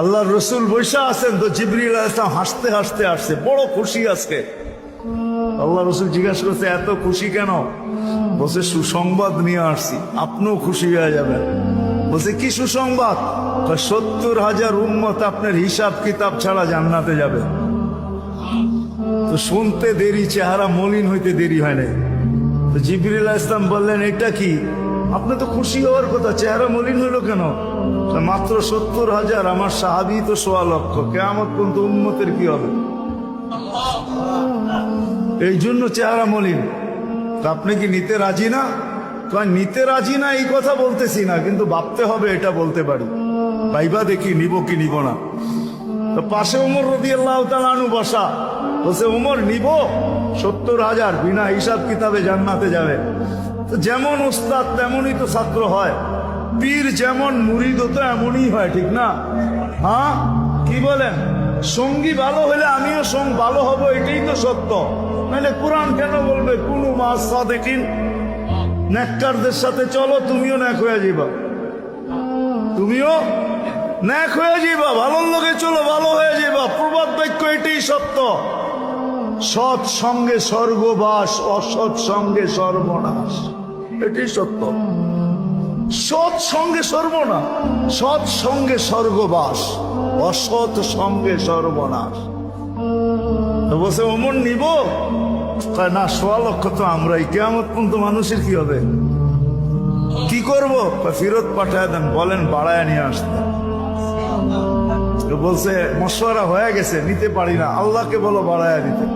আল্লাহ রসুল বৈশা আছেন তো জিবরিল ইসলাম হাসতে হাসতে আসছে। বড় খুশি আজকে। আল্লাহ রসুল জিজ্ঞাসা করছে, এত খুশি কেন? বসে সুসংবাদ নিয়ে আসছি। আপনিও খুশি হয়ে যাবেন। বলছে, কি সুসংবাদ? সত্তর হাজার উন্মত আপনার হিসাব কিতাব ছাড়া জান্নাতে যাবে। তো শুনতে দেরি, চেহারা মলিন হইতে দেরি হয় নাই। তো জিবরিল ইসলাম বললেন, এটা কি? আপনি তো খুশি হওয়ার কথা, চেহারা মলিন হলো কেন? মাত্র সত্তর হাজার, আমার সাহাবি তো সোয়া লক্ষ। কেমন পর্যন্ত উন্মতের কি হবে? এই জন্য চেহারা মলিন। তা আপনি কি নিতে রাজি না? নিতে রাজি না, এই কথা বলতেছি না, কিন্তু ভাবতে হবে এটা বলতে পারি। ভাইবা দেখি, নিব কি নিব না। তো পাশে উমর রদি আল্লাহ তালু বসা। বলছে উমর নিব। সত্তর হাজার, বিনা হিসাব কিতাবে জান্নাতে যাবে। যেমন ওস্তাদ তেমনই তো ছাত্র হয়। পীর যেমন মুরিদ তো এমনই হয়, ঠিক না? হ্যাঁ? কি বলেন? সঙ্গী ভালো হলে আমিও সঙ্গ, ভালো হব, এটাই তো সত্য। নাহলে কোরআন কেন বলবে? কোনো মাস সাদেকিন। নেককারদের সাথে চলো, তুমিও ন্যাক হয়ে যাবা তুমিও ন্যাক হয়ে যাবা ভালো লোকে চলো, ভালো হয়ে যাবা প্রবাদ বাক্য এটাই সত্য। সৎ সঙ্গে স্বর্গবাস অসৎ সঙ্গে সর্বনাশ। এটাই সত্য। সৎ সঙ্গে সর্বনাশ সৎ সঙ্গে স্বর্গবাস অসৎ সঙ্গে সর্বনাশ বসে অমন নিব? না, সোয়া লক্ষ তো আমরাই। কেমন পর্যন্ত মানুষের কি হবে? কি করব? ফিরত পাঠায় দেন, বলেন, বাড়ায় নিয়ে আসতে। বলছে, মশওয়ারা হয়ে গেছে, নিতে পারি না। আল্লাহকে বলো, বাড়ায় নিতে।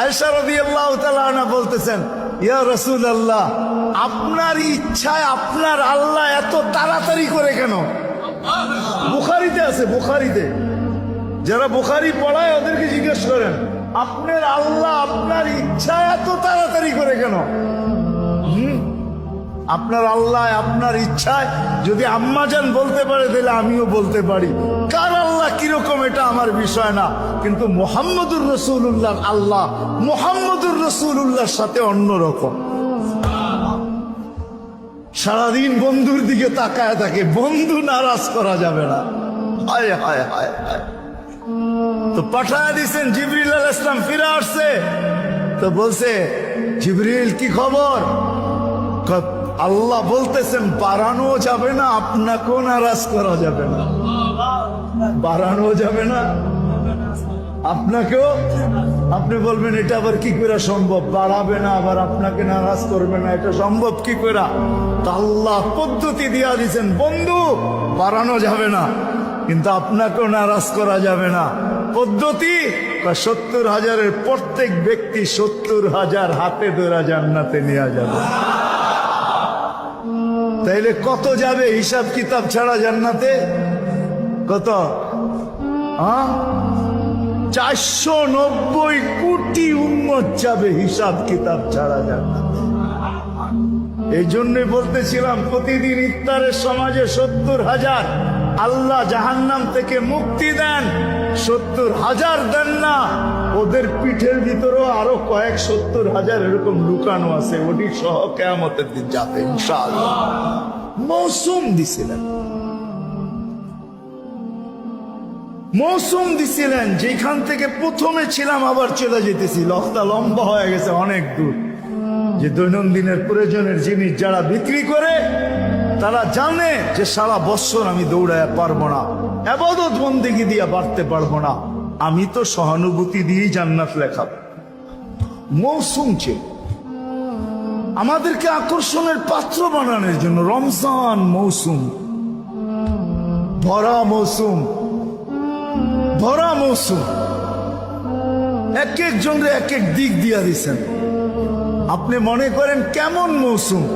আয়সা রবি আল্লাহ তালা বলতেছেন, ইয়া রসুল আল্লাহ আপনার ইচ্ছায় আপনার আল্লাহ এত তাড়াতাড়ি করে কেন বুখারিতে আছে, বুখারিতে যারা বুখারি পড়ায় ওদেরকে জিজ্ঞেস করেন, আপনার আল্লাহ আপনার ইচ্ছা এত তাড়াতাড়ি করে কেন? আপনার আল্লাহ, আপনার ইচ্ছায় যদি আম্মাজান বলতে পারে, তাহলে আমিও বলতে পারি। কার আল্লাহ কীরকম, এটা আমার বিষয় না। কিন্তু মোহাম্মদুর রসুল্লাহ আল্লাহ, মোহাম্মদুর রসুল্লাহর সাথে অন্যরকম। সারাদিন বন্ধুর দিকে তাকায় থাকে, বন্ধু নারাজ করা যাবে না। হায় হায় হায় হায়। তো পাঠায় দিছেন, জিবরিল আল ইসলাম ফিরে আসছে। তো বলছে, জিবরিল, কি খবর? আল্লাহ বলতেছেন, বাড়ানো যাবে না, আপনাকেও নারাজ করা যাবে না। বাড়ানো যাবে না। আপনাকেও? আপনি বলবেন, এটা আবার কি করে সম্ভব? বাড়াবে না, আবার আপনাকে নারাজ করবে না, এটা সম্ভব কি করে? আল্লাহ পদ্ধতি দিয়া দিয়েছেন বন্ধু, বাড়ানো যাবে না, কিন্তু আপনাকেও নারাজ করা যাবে না। পদ্ধতি? সত্তর হাজারের প্রত্যেক ব্যক্তি সত্তর হাজার হাতে ধরা জান্নাতে নেওয়া যাবে। তাইলে কত যাবে হিসাব কিতাব ছাড়া জান্নাতে? কত? চারশো নব্বই কোটি উন্মত যাবে হিসাব কিতাব ছাড়া জান্নাতে। এই জন্যই বলতেছিলাম, প্রতিদিন ইফতারের সমাজে সত্তর হাজার। আল্লাহ জাহান্নাম থেকে মুক্তি দেন, সত্তর হাজার দেন না। ওদের পিঠের ভিতরেও আরও কয়েক সত্তর হাজার এরকম লুকানো আছে, ওটি সহ কেয়ামতের দিন ইনশাআল্লাহ। মৌসুম দিছিলেন। মৌসুম দিছিলেন, যেখান থেকে প্রথমে ছিলাম, আবার চলে যেতেছি। লফতা লম্বা হয়ে গেছে অনেক দূর। যে দৈনন্দিনের প্রয়োজনের জিনিস যারা বিক্রি করে তারা জানে যে সারা বছর আমি দৌড়ায় পারব না, আবাদত বন্দিগি দিয়ে বাড়তে পারব না। আমি তো সহানুভূতি দিয়েই জান্নাত লেখাব মৌসুম ছিল আমাদেরকে আকর্ষণের পাত্র বানানোর জন্য রমজান মৌসুম। ভরা মৌসুম। ভরা মৌসুম। এক একজনরে এক এক দিক দিয়া দিছেন। আপনি মনে করেন কেমন মৌসুম?